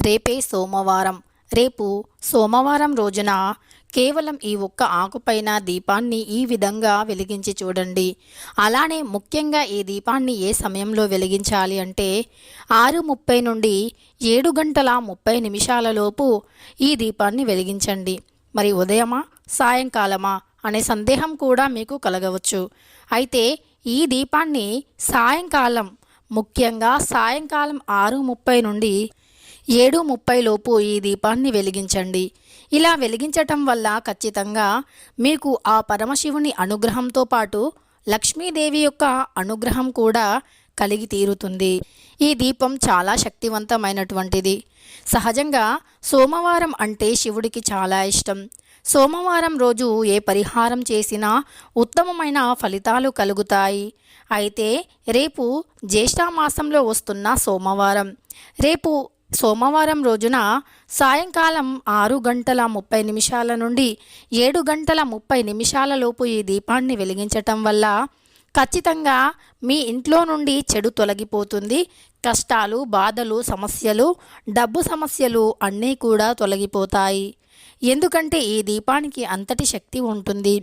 రేపే సోమవారం. రేపు సోమవారం రోజున కేవలం ఈ ఒక్క ఆకుపైన దీపాన్ని ఈ విధంగా వెలిగించి చూడండి. అలానే ముఖ్యంగా ఈ దీపాన్ని ఏ సమయంలో వెలిగించాలి అంటే ఆరు ముప్పై నుండి ఏడు గంటల ముప్పై నిమిషాలలోపు ఈ దీపాన్ని వెలిగించండి. మరి ఉదయమా సాయంకాలమా అనే సందేహం కూడా మీకు కలగవచ్చు. అయితే ఈ దీపాన్ని సాయంకాలం ముఖ్యంగా సాయంకాలం ఆరు ముప్పై నుండి ఏడు ముప్పై లోపు ఈ దీపాన్ని వెలిగించండి. ఇలా వెలిగించటం వల్ల ఖచ్చితంగా మీకు ఆ పరమశివుని అనుగ్రహంతో పాటు లక్ష్మీదేవి యొక్క అనుగ్రహం కూడా కలిగి తీరుతుంది. ఈ దీపం చాలా శక్తివంతమైనటువంటిది. సహజంగా సోమవారం అంటే శివుడికి చాలా ఇష్టం. సోమవారం రోజు ఏ పరిహారం చేసినా ఉత్తమమైన ఫలితాలు కలుగుతాయి. అయితే రేపు జ్యేష్ఠమాసంలో వస్తున్న సోమవారం. రేపు సోమవారం రోజున సాయంకాలం ఆరు గంటల ముప్పై నిమిషాల నుండి ఏడు గంటల ముప్పై నిమిషాల లోపు ఈ దీపాన్ని వెలిగించటం వల్ల ఖచ్చితంగా మీ ఇంట్లో నుండి చెడు తొలగిపోతుంది. కష్టాలు బాధలు సమస్యలు డబ్బు సమస్యలు అన్నీ కూడా తొలగిపోతాయి. ఎందుకంటే ఈ దీపానికి అంతటి శక్తి ఉంటుంది.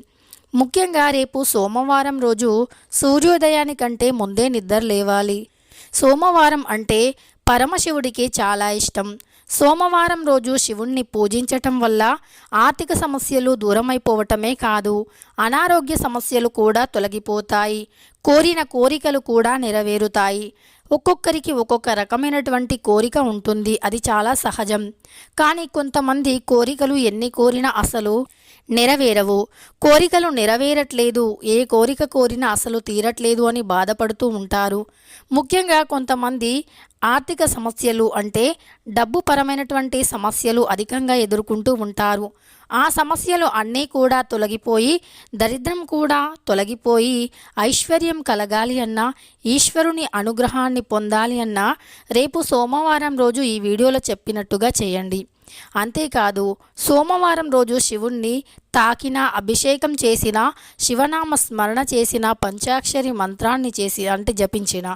ముఖ్యంగా రేపు సోమవారం రోజు సూర్యోదయానికంటే ముందే నిద్ర లేవాలి. సోమవారం అంటే పరమశివుడికి చాలా ఇష్టం. సోమవారం రోజు శివుణ్ణి పూజించటం వల్ల ఆర్థిక సమస్యలు దూరమైపోవటమే కాదు అనారోగ్య సమస్యలు కూడా తొలగిపోతాయి. కోరిన కోరికలు కూడా నెరవేరుతాయి. ఒక్కొక్కరికి ఒక్కొక్క రకమైనటువంటి కోరిక ఉంటుంది. అది చాలా సహజం. కానీ కొంతమంది కోరికలు ఎన్ని కోరినా అసలు నెరవేరవు. కోరికలు నెరవేరట్లేదు. ఏ కోరిక కోరినా అసలు తీరట్లేదు అని బాధపడుతూ ఉంటారు. ముఖ్యంగా కొంతమంది ఆర్థిక సమస్యలు అంటే డబ్బు పరమైనటువంటి సమస్యలు అధికంగా ఎదుర్కొంటూ ఉంటారు. ఆ సమస్యలు అన్నీ కూడా తొలగిపోయి దరిద్రం కూడా తొలగిపోయి ఐశ్వర్యం కలగాలి అన్నా ఈశ్వరుని అనుగ్రహాన్ని పొందాలి అన్నా రేపు సోమవారం రోజు ఈ వీడియోలో చెప్పినట్టుగా చేయండి. అంతేకాదు సోమవారం రోజు శివుణ్ణి తాకిన అభిషేకం చేసిన శివనామ స్మరణ చేసిన పంచాక్షరి మంత్రాన్ని చేసి అంటే జపించిన.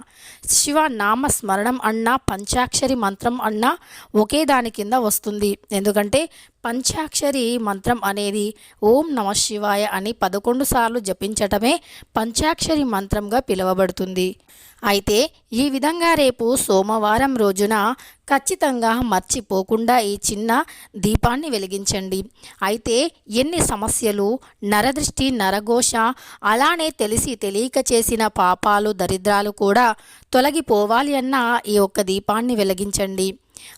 శివనామ స్మరణం అన్న పంచాక్షరి మంత్రం అన్న ఒకే దాని కింద వస్తుంది. ఎందుకంటే పంచాక్షరి మంత్రం అనేది ఓం నమ శివాయ అని పదకొండు సార్లు జపించటమే పంచాక్షరి మంత్రంగా పిలువబడుతుంది. అయితే ఈ విధంగా రేపు సోమవారం రోజున ఖచ్చితంగా మర్చిపోకుండా ఈ చిన్న దీపాన్ని వెలిగించండి. అయితే ఎన్ని సమస్యలు నరదృష్టి నరఘోష అలానే తెలిసి తెలియక చేసిన పాపాలు దరిద్రాలు కూడా తొలగిపోవాలి అన్న ఈ ఒక్క దీపాన్ని వెలిగించండి.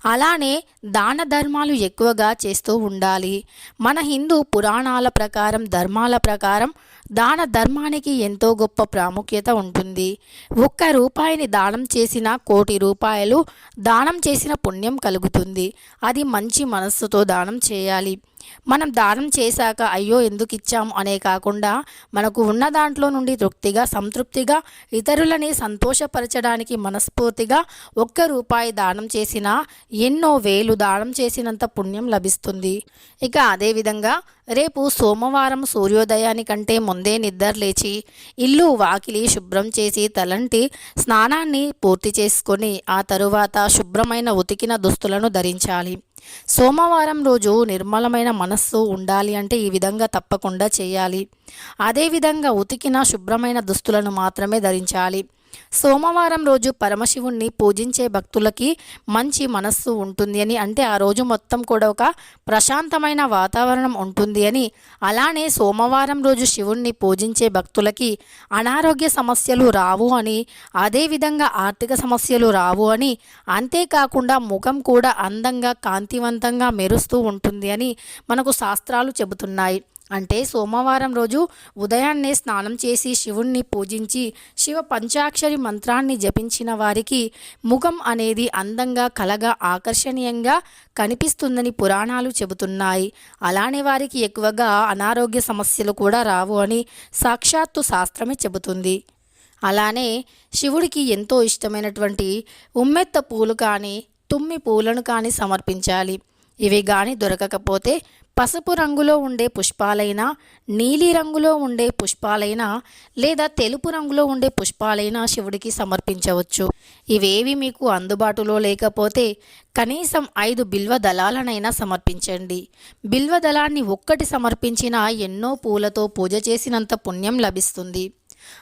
అలానే దాన ధర్మాలు ఎక్కువగా చేస్తూ ఉండాలి. మన హిందూ పురాణాల ప్రకారం ధర్మాల ప్రకారం దాన ధర్మానికి ఎంతో గొప్ప ప్రాముఖ్యత ఉంటుంది. ఒక్క రూపాయిని దానం చేసిన కోటి రూపాయలు దానం చేసిన పుణ్యం కలుగుతుంది. అది మంచి మనస్సుతో దానం చేయాలి. మనం దానం చేశాక అయ్యో ఎందుకు ఇచ్చాము అనే కాకుండా మనకు ఉన్న దాంట్లో నుండి తృప్తిగా సంతృప్తిగా ఇతరులని సంతోషపరచడానికి మనస్ఫూర్తిగా ఒక్క రూపాయి దానం చేసినా ఎన్నో వేలు దానం చేసినంత పుణ్యం లభిస్తుంది. ఇక అదేవిధంగా రేపు సోమవారం సూర్యోదయానికంటే ముందే నిద్ర లేచి ఇల్లు వాకిలి శుభ్రం చేసి తలంటి స్నానాన్ని పూర్తి చేసుకొని ఆ తరువాత శుభ్రమైన ఉతికిన దుస్తులను ధరించాలి. సోమవారం రోజు నిర్మలమైన మనస్సు ఉండాలి అంటే ఈ విధంగా తప్పకుండా చేయాలి. అదేవిధంగా ఉతికిన శుభ్రమైన దుస్తులను మాత్రమే ధరించాలి. సోమవారం రోజు పరమశివుణ్ణి పూజించే భక్తులకి మంచి మనస్సు ఉంటుంది అని అంటే ఆ రోజు మొత్తం కూడా ఒక ప్రశాంతమైన వాతావరణం ఉంటుంది అని అలానే సోమవారం రోజు శివుణ్ణి పూజించే భక్తులకి అనారోగ్య సమస్యలు రావు అని అదేవిధంగా ఆర్థిక సమస్యలు రావు అని అంతేకాకుండా ముఖం కూడా అందంగా కాంతివంతంగా మెరుస్తూ ఉంటుంది అని మనకు శాస్త్రాలు చెబుతున్నాయి. అంటే సోమవారం రోజు ఉదయాన్నే స్నానం చేసి శివుణ్ణి పూజించి శివ పంచాక్షరి మంత్రాన్ని జపించిన వారికి ముఖం అనేది అందంగా కలగా ఆకర్షణీయంగా కనిపిస్తుందని పురాణాలు చెబుతున్నాయి. అలానే వారికి ఎక్కువగా అనారోగ్య సమస్యలు కూడా రావు అని సాక్షాత్తు శాస్త్రమే చెబుతుంది. అలానే శివుడికి ఎంతో ఇష్టమైనటువంటి ఉమ్మెత్త పూలు కానీ తుమ్మి పూలను కానీ సమర్పించాలి. ఇవి కానీ దొరకకపోతే పసుపు రంగులో ఉండే పుష్పాలైనా నీలి రంగులో ఉండే పుష్పాలైనా లేదా తెలుపు రంగులో ఉండే పుష్పాలైనా శివుడికి సమర్పించవచ్చు. ఇవేవి మీకు అందుబాటులో లేకపోతే కనీసం ఐదు బిల్వ దళాలనైనా సమర్పించండి. బిల్వ దళాన్ని ఒక్కటి సమర్పించినా ఎన్నో పూలతో పూజ చేసినంత పుణ్యం లభిస్తుంది.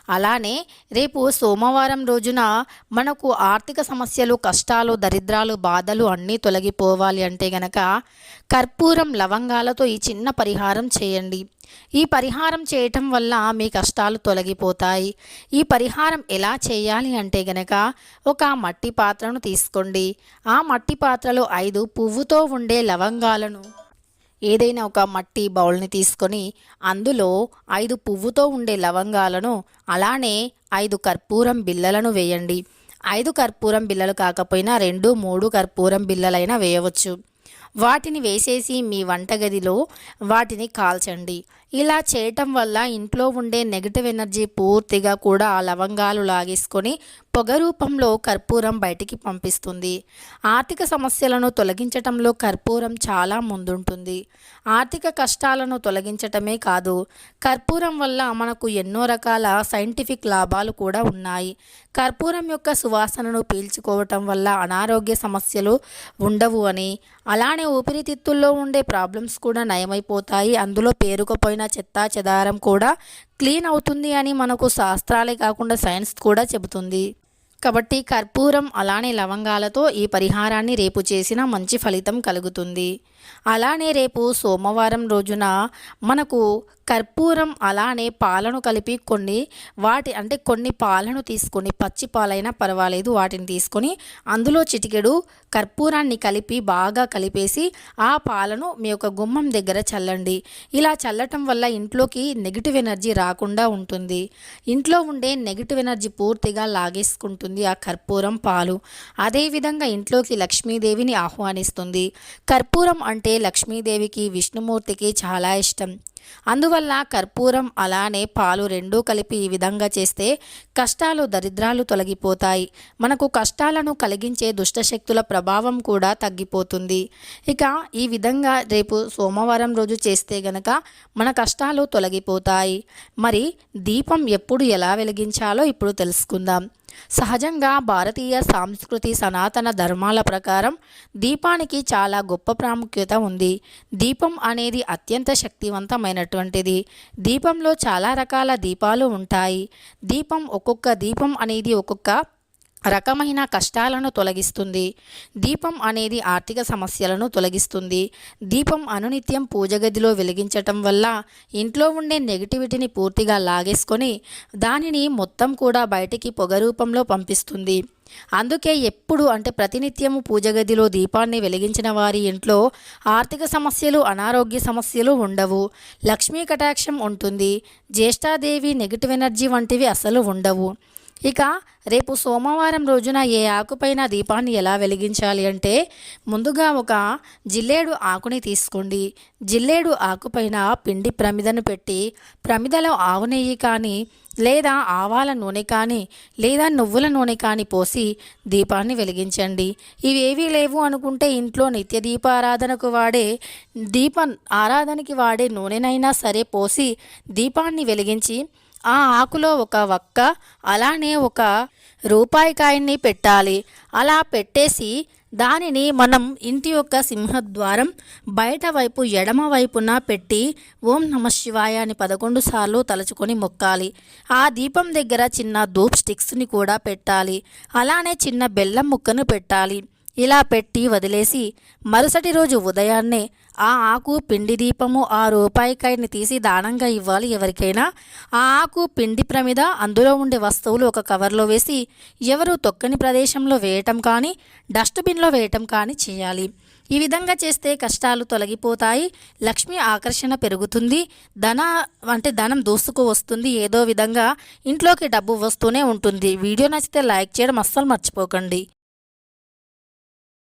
అలానే రేపు సోమవారం రోజున మనకు ఆర్థిక సమస్యలు కష్టాలు దరిద్రాలు బాధలు అన్నీ తొలగిపోవాలి అంటే గనక కర్పూరం లవంగాలతో ఈ చిన్న పరిహారం చేయండి. ఈ పరిహారం చేయటం వల్ల మీ కష్టాలు తొలగిపోతాయి. ఈ పరిహారం ఎలా చేయాలి అంటే గనక ఒక మట్టి పాత్రను తీసుకోండి. ఆ మట్టి పాత్రలో ఐదు పువ్వుతో ఉండే లవంగాలను ఏదైనా ఒక మట్టి బౌల్ని తీసుకొని అందులో ఐదు పువ్వుతో ఉండే లవంగాలను అలానే ఐదు కర్పూరం బిళ్ళలను వేయండి. ఐదు కర్పూరం బిళ్ళలు కాకపోయినా రెండు మూడు కర్పూరం బిళ్ళలైనా వేయవచ్చు. వాటిని వేసేసి మీ వంటగదిలో వాటిని కాల్చండి. ఇలా చేయటం వల్ల ఇంట్లో ఉండే నెగిటివ్ ఎనర్జీ పూర్తిగా కూడా ఆ లవంగాలు లాగేసుకొని పొగ రూపంలో కర్పూరం బయటికి పంపిస్తుంది. ఆర్థిక సమస్యలను తొలగించటంలో కర్పూరం చాలా ముందుంటుంది. ఆర్థిక కష్టాలను తొలగించటమే కాదు కర్పూరం వల్ల మనకు ఎన్నో రకాల సైంటిఫిక్ లాభాలు కూడా ఉన్నాయి. కర్పూరం యొక్క సువాసనను పీల్చుకోవటం వల్ల అనారోగ్య సమస్యలు ఉండవు అని అలానే ఊపిరితిత్తుల్లో ఉండే ప్రాబ్లమ్స్ కూడా నయమైపోతాయి. అందులో పేరుకుపోయిన చెత్త చెదారం కూడా క్లీన్ అవుతుంది అని మనకు శాస్త్రాలే కాకుండా సైన్స్ కూడా చెబుతుంది. కాబట్టి కర్పూరం అలానే లవంగాలతో ఈ పరిహారాన్ని రేపు చేసిన మంచి ఫలితం కలుగుతుంది. అలానే రేపు సోమవారం రోజున మనకు కర్పూరం అలానే పాలను కలిపి కొన్ని వాటి అంటే కొన్ని పాలను తీసుకొని పచ్చి పాలైనా పర్వాలేదు వాటిని తీసుకొని అందులో చిటికెడు కర్పూరాన్ని కలిపి బాగా కలిపేసి ఆ పాలను మీ యొక్క గుమ్మం దగ్గర చల్లండి. ఇలా చల్లటం వల్ల ఇంట్లోకి నెగిటివ్ ఎనర్జీ రాకుండా ఉంటుంది. ఇంట్లో ఉండే నెగిటివ్ ఎనర్జీ పూర్తిగా లాగేసుకుంటుంది ఆ కర్పూరం పాలు. అదేవిధంగా ఇంట్లోకి లక్ష్మీదేవిని ఆహ్వానిస్తుంది. కర్పూరం అంటే లక్ష్మీదేవికి విష్ణుమూర్తికి చాలా ఇష్టం. అందువల్ల కర్పూరం అలానే పాలు రెండూ కలిపి ఈ విధంగా చేస్తే కష్టాలు దరిద్రాలు తొలగిపోతాయి. మనకు కష్టాలను కలిగించే దుష్టశక్తుల ప్రభావం కూడా తగ్గిపోతుంది. ఇక ఈ విధంగా రేపు సోమవారం రోజు చేస్తే గనక మన కష్టాలు తొలగిపోతాయి. మరి దీపం ఎప్పుడు ఎలా వెలిగించాలో ఇప్పుడు తెలుసుకుందాం. సహజంగా భారతీయ సాంస్కృతి సనాతన ధర్మాల ప్రకారం దీపానికి చాలా గొప్ప ప్రాముఖ్యత ఉంది. దీపం అనేది అత్యంత శక్తివంతమైనటువంటిది. దీపంలో చాలా రకాల దీపాలు ఉంటాయి. దీపం ఒక్కొక్క దీపం అనేది ఒక్కొక్క రకమైన కష్టాలను తొలగిస్తుంది. దీపం అనేది ఆర్థిక సమస్యలను తొలగిస్తుంది. దీపం అనునిత్యం పూజ గదిలో వెలిగించటం వల్ల ఇంట్లో ఉండే నెగిటివిటీని పూర్తిగా లాగేసుకొని దానిని మొత్తం కూడా బయటికి పొగ రూపంలో పంపిస్తుంది. అందుకే ఎప్పుడు అంటే ప్రతినిత్యము పూజ గదిలో దీపాన్ని వెలిగించిన వారి ఇంట్లో ఆర్థిక సమస్యలు అనారోగ్య సమస్యలు ఉండవు. లక్ష్మీ కటాక్షం ఉంటుంది. జ్యేష్ఠాదేవి నెగిటివ్ ఎనర్జీ వంటివి అసలు ఉండవు. ఇక రేపు సోమవారం రోజున ఏ ఆకుపైన దీపాన్ని ఎలా వెలిగించాలి అంటే ముందుగా ఒక జిల్లేడు ఆకుని తీసుకోండి. జిల్లేడు ఆకుపైన పిండి ప్రమిదను పెట్టి ప్రమిదలో ఆవు నెయ్యి కానీ లేదా ఆవాల నూనె కానీ లేదా నువ్వుల నూనె కానీ పోసి దీపాన్ని వెలిగించండి. ఇవేవీ లేవు అనుకుంటే ఇంట్లో నిత్య దీప ఆరాధనకు వాడే దీప ఆరాధనకి వాడే నూనెనైనా సరే పోసి దీపాన్ని వెలిగించి ఆ ఆకులో ఒక వక్క అలానే ఒక రూపాయి కాయన్ని పెట్టాలి. అలా పెట్టేసి దానిని మనం ఇంటి యొక్క సింహద్వారం బయట వైపు ఎడమ వైపున పెట్టి ఓం నమ శివాయ అని పదకొండు సార్లు తలుచుకొని మొక్కాలి. ఆ దీపం దగ్గర చిన్న ధూప్ స్టిక్స్ని కూడా పెట్టాలి. అలానే చిన్న బెల్లం ముక్కను పెట్టాలి. ఇలా పెట్టి వదిలేసి మరుసటి రోజు ఉదయాన్నే ఆ ఆకు పిండి దీపము ఆ రూపాయికాయని తీసి దానంగా ఇవ్వాలి ఎవరికైనా. ఆ ఆకు పిండి ప్రమిద అందులో ఉండే వస్తువులు ఒక కవర్లో వేసి ఎవరు తొక్కని ప్రదేశంలో వేయటం కానీ డస్ట్బిన్లో వేయటం కానీ చేయాలి. ఈ విధంగా చేస్తే కష్టాలు తొలగిపోతాయి లక్ష్మి ఆకర్షణ పెరుగుతుంది ధన అంటే ధనం దూసుకు వస్తుంది ఏదో విధంగా ఇంట్లోకి డబ్బు వస్తూనే ఉంటుంది. వీడియో నచ్చితే లైక్ చేయడం అస్సలు మర్చిపోకండి.